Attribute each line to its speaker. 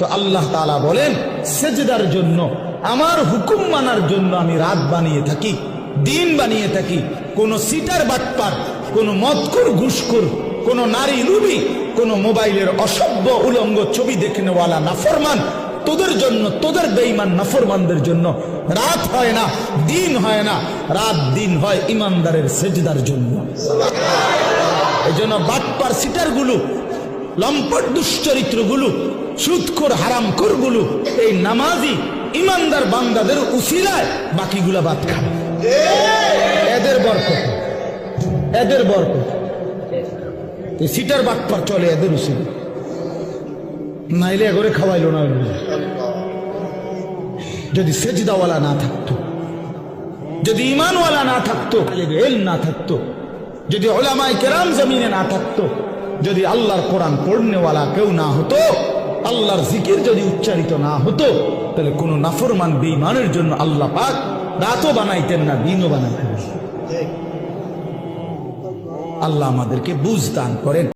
Speaker 1: তো আল্লাহ তাআলা বলেন, সেজদার জন্য, আমার হুকুম মানার জন্য আমি রাত বানিয়ে থাকি, দিন বানিয়ে থাকি। কোন সিটার বাটপার, কোন মদকুর ঘুষকুর কোন নারী লুবি, কোন মোবাইলের অসভ্য উলঙ্গ ছবি দেখে নেওয়ালা নাফরমান, তোদের জন্য, তোদের বেঈমান নাফরমানদের জন্য রাত হয় না, দিন হয় না, রাত দিন হয় ইমানদারের সেজদার জন্য। এই জন্য বাটপার, সিটারগুলো লম্পট দুশ্চরিত্রগুলো সুদখোর হারামখোরগুলো, এই নামাজি ইমানদার বান্দাদের উসিলায় বাকিগুলা বাদ খাবে এদের বরকত এদের বরকত। এই সিটার বাটপার চলে এদের উসিলা। নাইলে এগরে খাওয়াইলো না যদি সেজদাওয়ালা না থাকতো, যদি ইমানওয়ালা না থাকতো এল না থাকতো। যদি ওলামাই কেরাম জমিনে না থাকতো, যদি আল্লাহর কোরআন পড়নেওয়ালা কেউ না হতো, আল্লাহর জিকির যদি উচ্চারিত না হতো, তাহলে কোনো নাফরমান বেইমানের জন্য আল্লাহ পাক রাতও বানাইতেন না, দিনও বানাইতেন আল্লাহ আমাদেরকে বুঝ দান করেন।